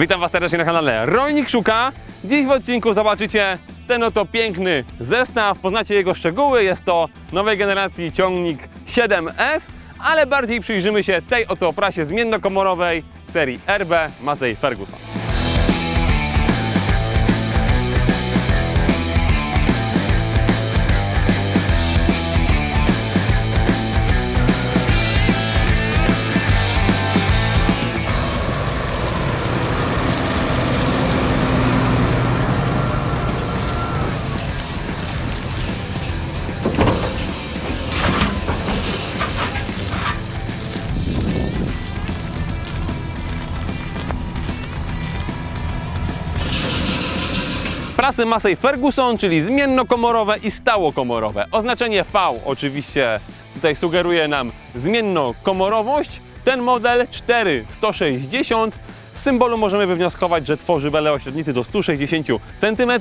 Witam Was serdecznie na kanale Rolnik Szuka. Dziś w odcinku zobaczycie ten oto piękny zestaw, poznacie jego szczegóły. Jest to nowej generacji ciągnik 7S, ale bardziej przyjrzymy się tej oto prasie zmiennokomorowej serii RB Massey Ferguson. Prasy Massey Ferguson, czyli zmiennokomorowe i stałokomorowe. Oznaczenie V oczywiście tutaj sugeruje nam zmiennokomorowość. Ten model 4160 z symbolu możemy wywnioskować, że tworzy belę o średnicy do 160 cm.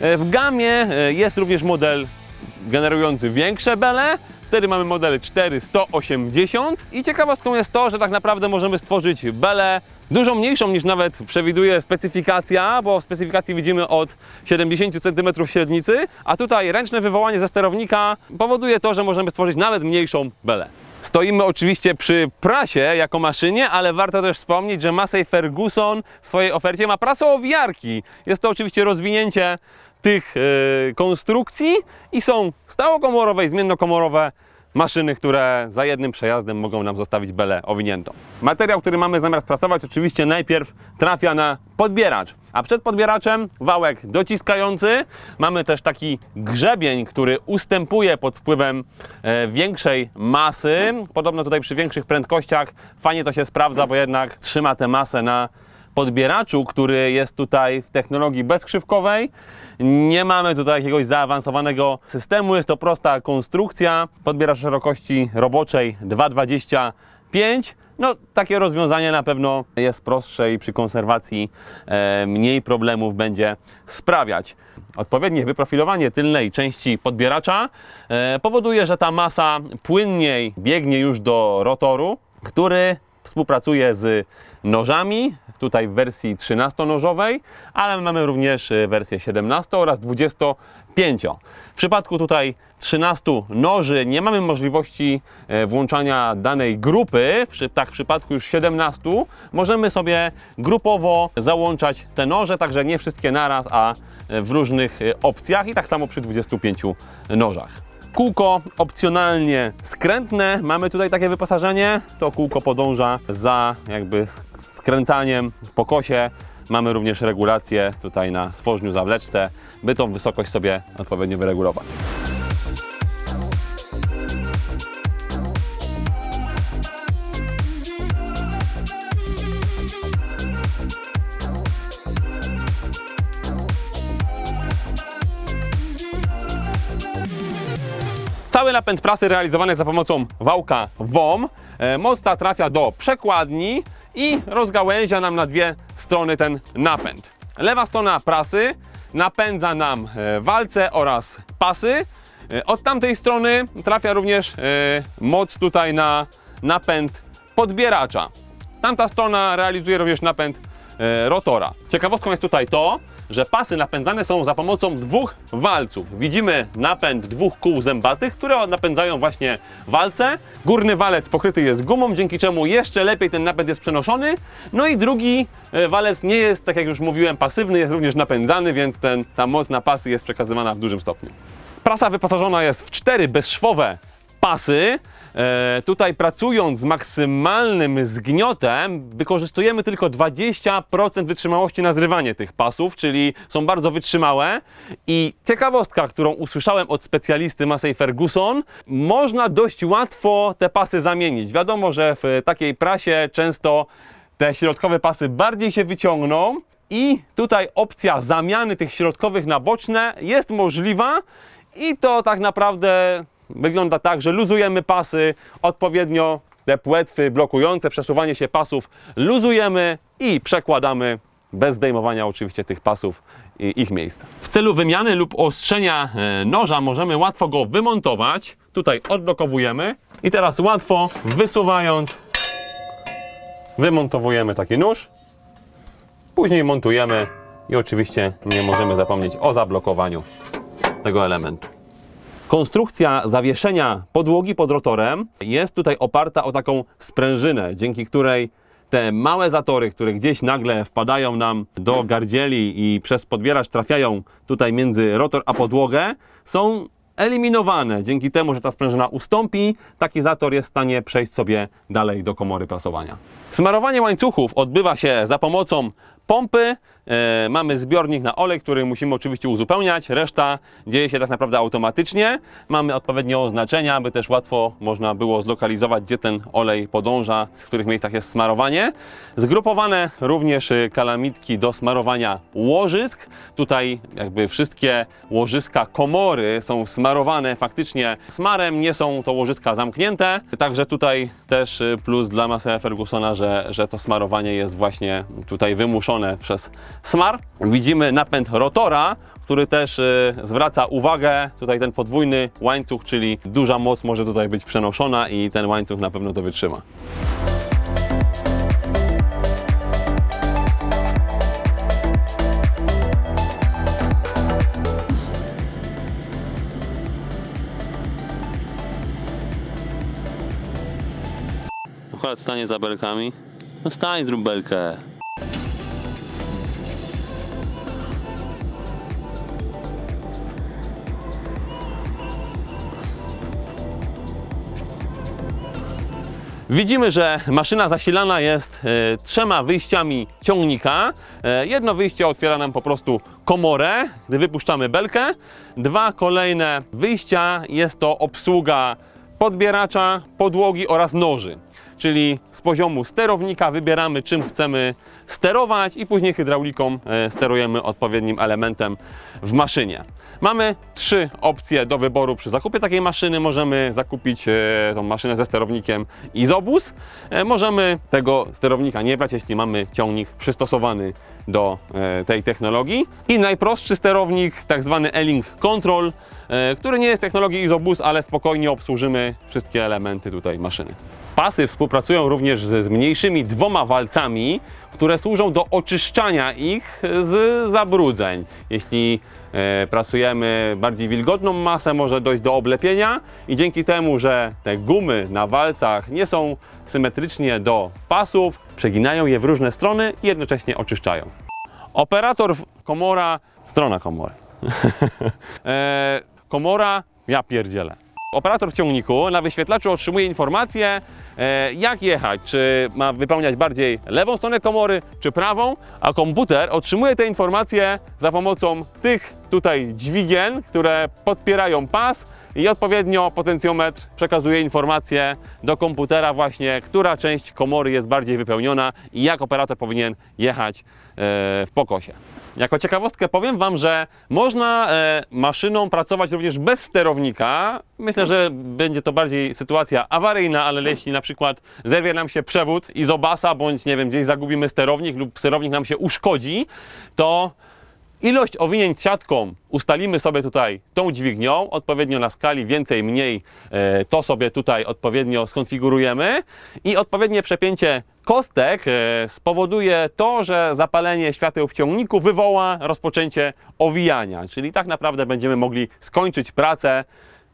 W gamie e, jest również model generujący większe bele. Wtedy mamy model 4180 i ciekawostką jest to, że tak naprawdę możemy stworzyć belę dużo mniejszą niż nawet przewiduje specyfikacja, bo w specyfikacji widzimy od 70 cm średnicy, a tutaj ręczne wywołanie ze sterownika powoduje to, że możemy stworzyć nawet mniejszą belę. Stoimy oczywiście przy prasie jako maszynie, ale warto też wspomnieć, że Massey Ferguson w swojej ofercie ma prasowiarki. Jest to oczywiście rozwinięcie tych e, konstrukcji i są stałokomorowe i zmiennokomorowe maszyny, które za jednym przejazdem mogą nam zostawić belę owiniętą. Materiał, który mamy zamiar sprasować, oczywiście najpierw trafia na podbieracz, a przed podbieraczem wałek dociskający. Mamy też taki grzebień, który ustępuje pod wpływem e, większej masy. Podobno tutaj przy większych prędkościach fajnie to się sprawdza, bo jednak trzyma tę masę na podbieraczu, który jest tutaj w technologii bezkrzywkowej. Nie mamy tutaj jakiegoś zaawansowanego systemu, jest to prosta konstrukcja. Podbieracz szerokości roboczej 2,25. No, takie rozwiązanie na pewno jest prostsze i przy konserwacji e, mniej problemów będzie sprawiać. Odpowiednie wyprofilowanie tylnej części podbieracza e, powoduje, że ta masa płynniej biegnie już do rotoru, który współpracuje z nożami, tutaj w wersji 13-nożowej, ale mamy również y, wersję 17 oraz 25. W przypadku tutaj 13 noży nie mamy możliwości e, włączania danej grupy, tak w przypadku już 17 możemy sobie grupowo załączać te noże, także nie wszystkie naraz, a e, w różnych e, opcjach i tak samo przy 25 nożach. Kółko opcjonalnie skrętne. Mamy tutaj takie wyposażenie. To kółko podąża za jakby sk- skręcaniem w pokosie. Mamy również regulację tutaj na stworzniu zawleczce, by tą wysokość sobie odpowiednio wyregulować. Cały napęd prasy realizowany jest za pomocą wałka WOM. E, Moc ta trafia do przekładni i rozgałęzia nam na dwie strony ten napęd. Lewa strona prasy napędza nam e, walce oraz pasy. E, Od tamtej strony trafia również moc tutaj na napęd podbieracza. Tamta strona realizuje również napęd rotora. Ciekawostką jest tutaj to, że pasy napędzane są za pomocą dwóch walców. Widzimy napęd dwóch kół zębatych, które napędzają właśnie walce. Górny walec pokryty jest gumą, dzięki czemu jeszcze lepiej ten napęd jest przenoszony. No i drugi e, walec nie jest, tak jak już mówiłem, pasywny, jest również napędzany, więc ten, ta moc na pasy jest przekazywana w dużym stopniu. Prasa wyposażona jest w cztery bezszwowe pasy. E, tutaj pracując z maksymalnym zgniotem, wykorzystujemy tylko 20% wytrzymałości na zrywanie tych pasów, czyli są bardzo wytrzymałe. I ciekawostka, którą usłyszałem od specjalisty Massey Ferguson, można dość łatwo te pasy zamienić. Wiadomo, że w takiej prasie często te środkowe pasy bardziej się wyciągną i tutaj opcja zamiany tych środkowych na boczne jest możliwa i to tak naprawdę wygląda tak, że luzujemy pasy odpowiednio te płetwy blokujące przesuwanie się pasów luzujemy i przekładamy bez zdejmowania oczywiście tych pasów i ich miejsca. W celu wymiany lub ostrzenia e, noża możemy łatwo go wymontować. Tutaj odblokowujemy i teraz łatwo wysuwając wymontowujemy taki nóż Później montujemy i oczywiście nie możemy zapomnieć o zablokowaniu tego elementu. Konstrukcja zawieszenia podłogi pod rotorem jest tutaj oparta o taką sprężynę, dzięki której te małe zatory, które gdzieś nagle wpadają nam do gardzieli i przez podbieracz trafiają tutaj między rotor a podłogę, są eliminowane. Dzięki temu, że ta sprężyna ustąpi, taki zator jest w stanie przejść sobie dalej do komory prasowania. Smarowanie łańcuchów odbywa się za pomocą pompy. E, mamy zbiornik na olej, który musimy oczywiście uzupełniać. Reszta dzieje się tak naprawdę automatycznie. Mamy odpowiednie oznaczenia, aby też łatwo można było zlokalizować, gdzie ten olej podąża, w których miejscach jest smarowanie. Zgrupowane również y, kalamitki do smarowania łożysk. Tutaj jakby wszystkie łożyska komory są smarowane faktycznie smarem, nie są to łożyska zamknięte. Także tutaj też y, plus dla Massey Fergusona, że, że to smarowanie jest właśnie tutaj wymuszone przez smar. Widzimy napęd rotora, który też y, zwraca uwagę, tutaj ten podwójny łańcuch, czyli duża moc może tutaj być przenoszona i ten łańcuch na pewno to wytrzyma. Akurat stanie za belkami. No stań, zrób belkę. Widzimy, że maszyna zasilana jest e, trzema wyjściami ciągnika. E, jedno wyjście otwiera nam po prostu komorę, gdy wypuszczamy belkę. Dwa kolejne wyjścia jest to obsługa podbieracza, podłogi oraz noży. Czyli z poziomu sterownika wybieramy czym chcemy sterować i później hydrauliką e, sterujemy odpowiednim elementem w maszynie. Mamy trzy opcje do wyboru przy zakupie takiej maszyny. Możemy zakupić e, tą maszynę ze sterownikiem Izobus. E, Możemy tego sterownika nie brać, jeśli mamy ciągnik przystosowany do e, tej technologii. I najprostszy sterownik, tak zwany E-Link Control, który nie jest technologii Izobus, ale spokojnie obsłużymy wszystkie elementy tutaj maszyny. Pasy współpracują również z mniejszymi dwoma walcami, które służą do oczyszczania ich z zabrudzeń. Jeśli e, prasujemy bardziej wilgotną masę, może dojść do oblepienia i dzięki temu, że te gumy na walcach nie są symetrycznie do pasów, przeginają je w różne strony i jednocześnie oczyszczają. Operator komora, strona komory. e, komora, ja pierdzielę. Operator w ciągniku na wyświetlaczu otrzymuje informację, e, jak jechać, czy ma wypełniać bardziej lewą stronę komory, czy prawą, a komputer otrzymuje te informacje za pomocą tych tutaj dźwigien, które podpierają pas i odpowiednio potencjometr przekazuje informację do komputera właśnie, która część komory jest bardziej wypełniona i jak operator powinien jechać e, w pokosie. Jako ciekawostkę powiem Wam, że można e, maszyną pracować również bez sterownika. Myślę, że będzie to bardziej sytuacja awaryjna, ale jeśli na przykład zerwie nam się przewód izobasa, bądź nie wiem, gdzieś zagubimy sterownik lub sterownik nam się uszkodzi, to Ilość owinięć siatką ustalimy sobie tutaj tą dźwignią, odpowiednio na skali więcej, mniej, e, to sobie tutaj odpowiednio skonfigurujemy. I odpowiednie przepięcie kostek e, spowoduje to, że zapalenie świateł w ciągniku wywoła rozpoczęcie owijania, czyli tak naprawdę będziemy mogli skończyć pracę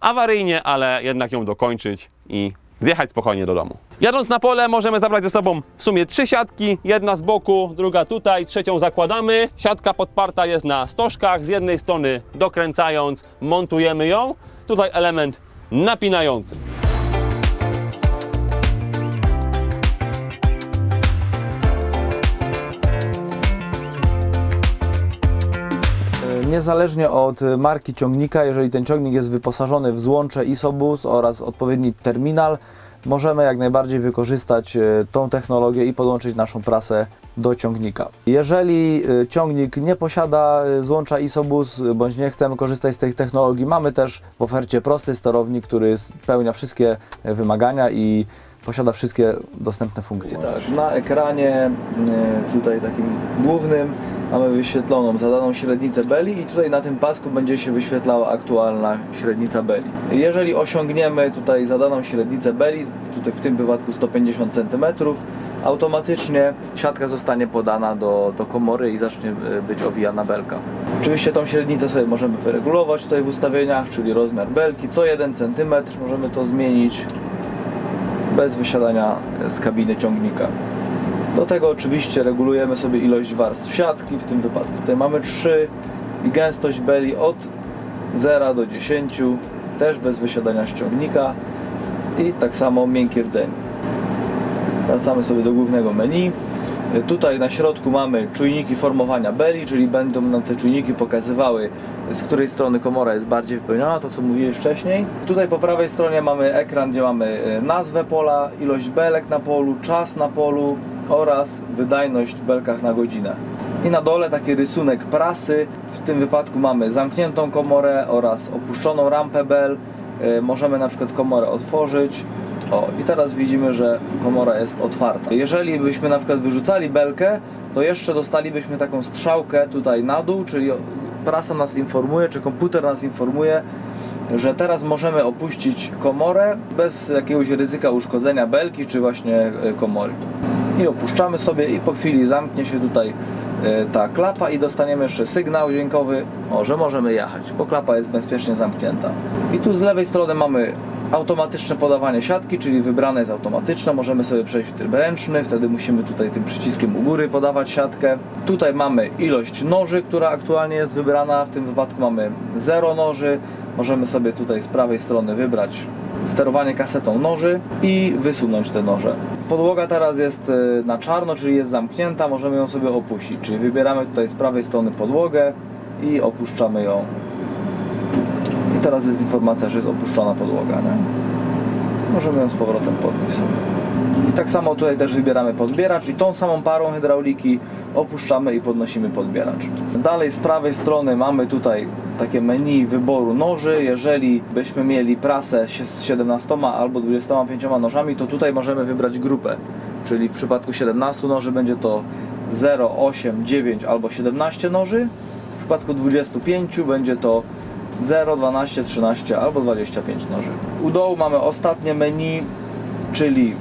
awaryjnie, ale jednak ją dokończyć i zjechać spokojnie do domu. Jadąc na pole możemy zabrać ze sobą w sumie trzy siatki, jedna z boku, druga tutaj, trzecią zakładamy. Siatka podparta jest na stożkach, z jednej strony dokręcając montujemy ją, tutaj element napinający. Niezależnie od marki ciągnika, jeżeli ten ciągnik jest wyposażony w złącze Isobus oraz odpowiedni terminal, możemy jak najbardziej wykorzystać e, tą technologię i podłączyć naszą prasę do ciągnika. Jeżeli e, ciągnik nie posiada e, złącza Isobus bądź nie chcemy korzystać z tej technologii, mamy też w ofercie prosty sterownik, który spełnia wszystkie wymagania i posiada wszystkie dostępne funkcje. Tak, na ekranie tutaj takim głównym mamy wyświetloną zadaną średnicę beli i tutaj na tym pasku będzie się wyświetlała aktualna średnica beli. Jeżeli osiągniemy tutaj zadaną średnicę beli, tutaj w tym wypadku 150 cm, automatycznie siatka zostanie podana do, do komory i zacznie e, być owijana belka. Oczywiście tą średnicę sobie możemy wyregulować tutaj w ustawieniach, czyli rozmiar belki. Co 1 cm możemy to zmienić bez wysiadania z kabiny ciągnika. Do tego oczywiście regulujemy sobie ilość warstw siatki, w tym wypadku tutaj mamy 3 i gęstość beli od 0 do 10, też bez wysiadania z ciągnika i tak samo miękkie rdzenie. Wracamy sobie do głównego menu. Tutaj na środku mamy czujniki formowania beli, czyli będą nam te czujniki pokazywały z której strony komora jest bardziej wypełniona, to co mówiłeś wcześniej. Tutaj po prawej stronie mamy ekran, gdzie mamy e, nazwę pola, ilość belek na polu, czas na polu oraz wydajność w belkach na godzinę. I na dole taki rysunek prasy. W tym wypadku mamy zamkniętą komorę oraz opuszczoną rampę bel. E, Możemy na przykład komorę otworzyć. O, i teraz widzimy, że komora jest otwarta. Jeżeli byśmy na przykład wyrzucali belkę, to jeszcze dostalibyśmy taką strzałkę tutaj na dół, czyli prasa nas informuje, czy komputer nas informuje, że teraz możemy opuścić komorę bez jakiegoś ryzyka uszkodzenia belki, czy właśnie e, komory. I opuszczamy sobie i po chwili zamknie się tutaj e, ta klapa i dostaniemy jeszcze sygnał dźwiękowy, o, że możemy jechać, bo klapa jest bezpiecznie zamknięta. I tu z lewej strony mamy automatyczne podawanie siatki, czyli wybrane jest automatyczne, możemy sobie przejść w tryb ręczny, wtedy musimy tutaj tym przyciskiem u góry podawać siatkę. Tutaj mamy ilość noży, która aktualnie jest wybrana, w tym wypadku mamy 0 noży, możemy sobie tutaj z prawej strony wybrać sterowanie kasetą noży i wysunąć te noże. Podłoga teraz jest e, na czarno, czyli jest zamknięta, możemy ją sobie opuścić, czyli wybieramy tutaj z prawej strony podłogę i opuszczamy ją teraz jest informacja, że jest opuszczona podłoga. Nie? Możemy ją z powrotem podnieść sobie. I tak samo tutaj też wybieramy podbieracz i tą samą parą hydrauliki opuszczamy i podnosimy podbieracz. Dalej z prawej strony mamy tutaj takie menu wyboru noży. Jeżeli byśmy mieli prasę z 17 albo 25 nożami, to tutaj możemy wybrać grupę. Czyli w przypadku 17 noży będzie to 0, 8, 9 albo 17 noży. W przypadku 25 będzie to 0, 12, 13 albo 25 noży. U dołu mamy ostatnie menu, czyli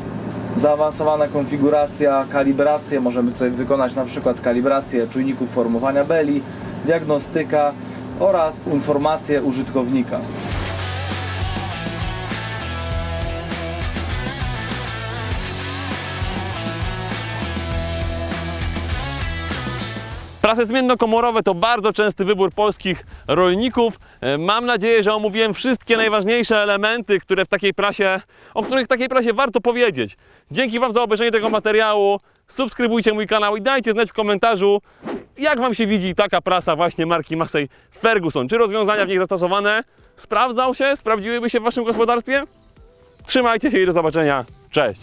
zaawansowana konfiguracja, kalibrację. Możemy tutaj wykonać na przykład kalibrację czujników formowania beli, diagnostyka oraz informacje użytkownika. Prasy zmiennokomorowe to bardzo częsty wybór polskich rolników. E, Mam nadzieję, że omówiłem wszystkie najważniejsze elementy, które w takiej prasie, o których w takiej prasie warto powiedzieć. Dzięki Wam za obejrzenie tego materiału. Subskrybujcie mój kanał i dajcie znać w komentarzu, jak Wam się widzi taka prasa właśnie marki Massey Ferguson. Czy rozwiązania w niej zastosowane sprawdzał się, sprawdziłyby się w Waszym gospodarstwie? Trzymajcie się i do zobaczenia. Cześć!